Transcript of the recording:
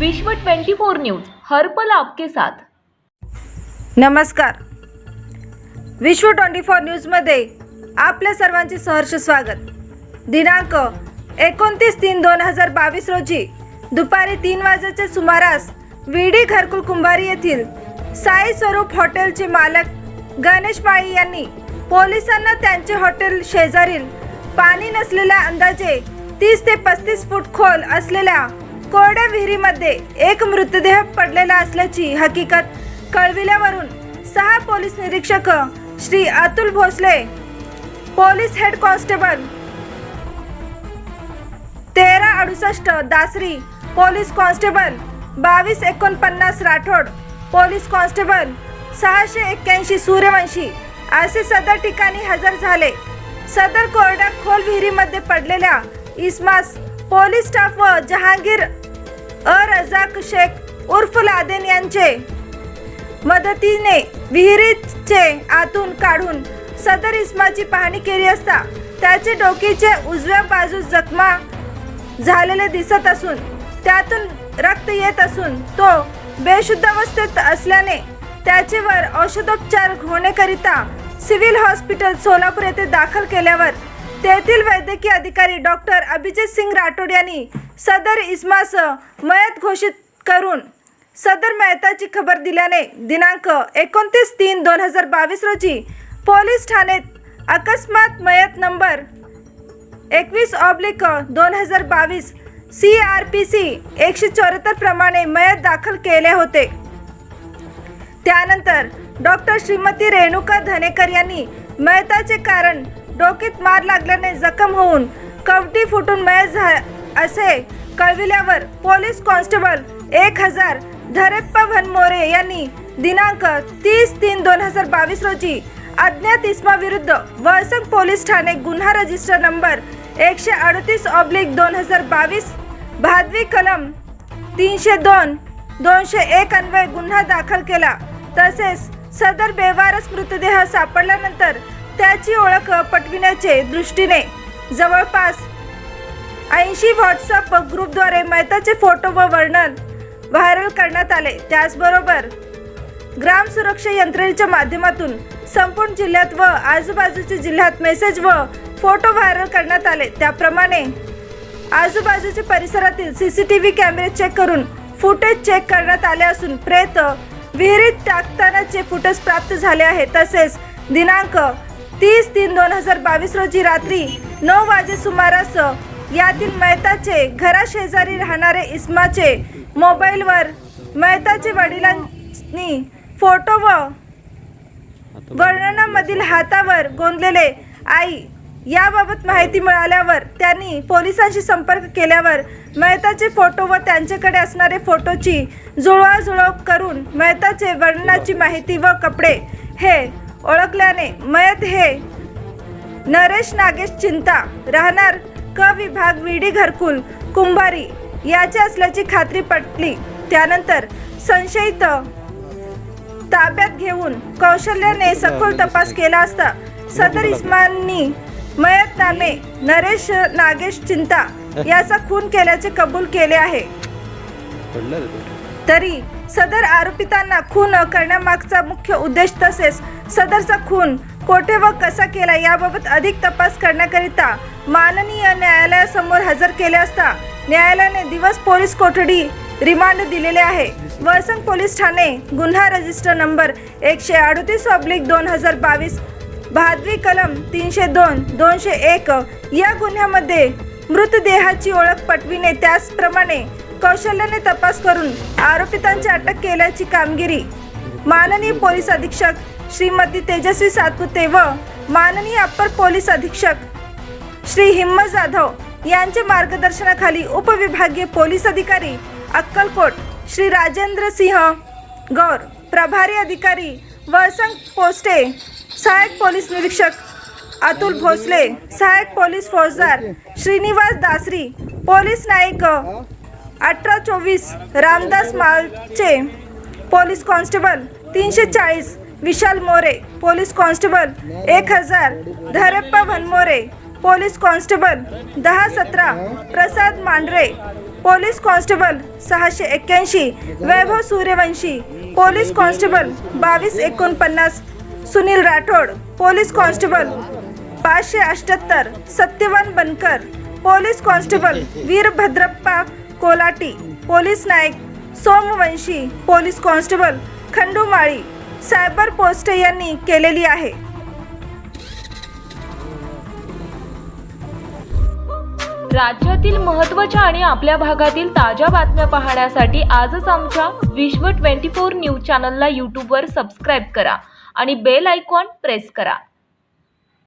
विश्व 24 न्यूज हर्पल आपके साथ. नमस्कार. विश्व ट्वेंटी फोर न्यूजमध्ये आपल्या सर्वांचे सहर्ष स्वागत. दिनांक एकोणतीस तीन दोन हजार बावीस रोजी दुपारी तीन वाजेच्या सुमारास विडी घरकुल कुंभारी येथील साई स्वरूप हॉटेलचे मालक गणेश माळी यांनी पोलिसांना त्यांचे हॉटेल शेजारील पाणी नसलेल्या अंदाजे तीस ते पस्तीस फूट खोल असलेल्या कोरड्या विहिरीमध्ये एक मृतदेह पडलेला असल्याची हकीकत कळविल्यावरून सहा पोलीस निरीक्षक Shri Atul Bhosale police head constable तेरा अडुसष्ट दासरी पोलीस कॉन्स्टेबल बावीस एकोणपन्नास राठोड पोलीस कॉन्स्टेबल सहाशे एक्क्याऐंशी सूर्यवंशी असे सदर ठिकाणी हजर झाले. सदर कोरड्या खोल विहिरीमध्ये पडलेल्या इस्मास पोलीस स्टाफ व जहांगीर अ रजाक शेख उर्फ लादेन यांचे मदतीने विहिरीचे आतून काढून सदर इस्माची पाहणी केली असता त्याचे डोकीचे उजव्या बाजूस जखमा झालेले दिसत असून त्यातून रक्त येत असून तो बेशुद्ध अवस्थेत असल्याने त्याचेवर औषधोपचार होण्याकरिता सिव्हिल हॉस्पिटल सोलापूर येथे दाखल केल्यावर तेथील वैद्यकीय अधिकारी डॉक्टर अभिजित सिंग राठोड यांनी सदर इस्मास मयत घोषित करून सदर मयताची खबर दिल्याने दिनांक एकोणतीस तीन दोन हजार बावीस रोजी पोलीस ठाण्यात अकस्मात मयत नंबर एकवीस ऑब्लिक दोन हजार बावीस सी आर पी सी एकशे चौऱ्याहत्तर प्रमाणे मयत दाखल केले होते. त्यानंतर डॉक्टर श्रीमती रेणुका धनेकर यांनी मयताचे कारण डोकीत मार लागल्याने जखम होऊन कवटी फुटून मयत झा असे कळविल्यावर पोलीस कॉन्स्टेबल एक हजार धरेप्पा भनमोरे यांनी दिनांक तीस तीन दोन हजार बावीस रोजी अज्ञात इस्मा विरुद्ध वळसंग पोलीस ठाणे गुन्हा रजिस्टर नंबर एकशे अडतीस ऑब्लिक दोन हजार बावीस भादवी कलम तीनशे दोन दोनशे एक अन्वय गुन्हा दाखल केला. तसेच सदर बेवारस मृतदेह सापडल्यानंतर त्याची ओळख पटविण्याचे दृष्टीने जवळपास ऐंशी व्हॉट्सअप ग्रुपद्वारे मैताचे फोटो व वर्णन व्हायरल करण्यात आले. त्याचबरोबर ग्राम सुरक्षा यंत्रणेच्या माध्यमातून संपूर्ण जिल्ह्यात व आजूबाजूच्या जिल्ह्यात मेसेज व फोटो व्हायरल करण्यात आले. त्याप्रमाणे आजूबाजूच्या परिसरातील सी सी टी व्ही कॅमेरे चेक करून फुटेज चेक करण्यात आले असून प्रेत विहिरीत टाकतानाचे फुटेज प्राप्त झाले आहे. तसेच दिनांक तीस तीन दोन हजार बावीस रोजी रात्री नऊ वाजे सुमारास यातील मेहताचे घराशेजारी राहणारे इस्माचे मोबाईलवर मेहताचे वडिलांनी फोटो व वर्णनामधील हातावर गोंदलेले आई याबाबत माहिती मिळाल्यावर त्यांनी पोलिसांशी संपर्क केल्यावर मेहताचे फोटो व त्यांच्याकडे असणारे फोटोची जुळवाजुळव करून मेहताचे वर्णनाची माहिती व कपडे हे ओळखल्याने मयत हे नरेश नागेश चिंता राहणार क विभाग विडी घरकुल कुंभारी याचे असल्याची खात्री पटली. त्यानंतर संशयित ताब्यात घेऊन कौशल्याने सखोल तपास केला असता सदर इस्माननी मयत नामे नरेश नागेश चिंता याचा खून केल्याचे कबूल केले आहे. तरी सदर आरोपितांना खून करण्यामागचा मुख्य उद्देश तसेच सदरचा खून कोठे व कसा केला याबाबत अधिक तपास करण्याकरिता माननीय न्यायालयासमोर हजर केले असता न्यायालयाने दिवस पोलीस कोठडी रिमांड दिलेले आहे. वळसंग पोलीस ठाणे गुन्हा रजिस्टर नंबर एकशे अडतीस ऑब्लिक दोन हजार बावीस भादवी कलम तीनशे दोन दोनशे एक या गुन्ह्यामध्ये मृतदेहाची ओळख पटविणे त्याचप्रमाणे कौशल्याने तपास करून आरोपितांची अटक केल्याची कामगिरी माननीय पोलीस अधीक्षक श्रीमती तेजस्वी सातपुते व माननीय अप्पर पोलीस अधीक्षक श्री हिम्मत जाधव यांच्या मार्गदर्शनाखाली उपविभागीय पोलीस अधिकारी अक्कलकोट श्री राजेंद्र सिंह गौर प्रभारी अधिकारी वळसंग पोस्टे सहायक पोलीस निरीक्षक अतुल भोसले सहायक पोलीस फौजदार श्रीनिवास दासरी पोलीस नायक अठरा चोवीस रामदास मालचे पोलीस कॉन्स्टेबल तीनशे चाळीस विशाल मोरे पोलीस कॉन्स्टेबल एक हजार धरप्पा भनमोरे पोलीस कॉन्स्टेबल दहा सतरा प्रसाद मांढरे पोलीस कॉन्स्टेबल सहाशे एक्क्याऐंशी वैभव सूर्यवंशी पोलीस कॉन्स्टेबल बावीस एकोणपन्नास सुनील राठोड पोलीस कॉन्स्टेबल पाचशे अठ्ठ्याहत्तर सत्यवान बनकर पोलीस कॉन्स्टेबल वीरभद्रप्पा कोलाटी पोलीस Naik Somvanshi police constable Khandu Mali cyber post यांनी केलेली आहे. राज्यातील महत्त्वाच्या आणि आपल्या भागातील ताज्या बातम्या पाहण्यासाठी आजच आमच्या विश्व ट्वेंटी फोर न्यूज चॅनलला यूट्यूबवर सबस्क्राईब करा आणि बेल आयकॉन प्रेस करा.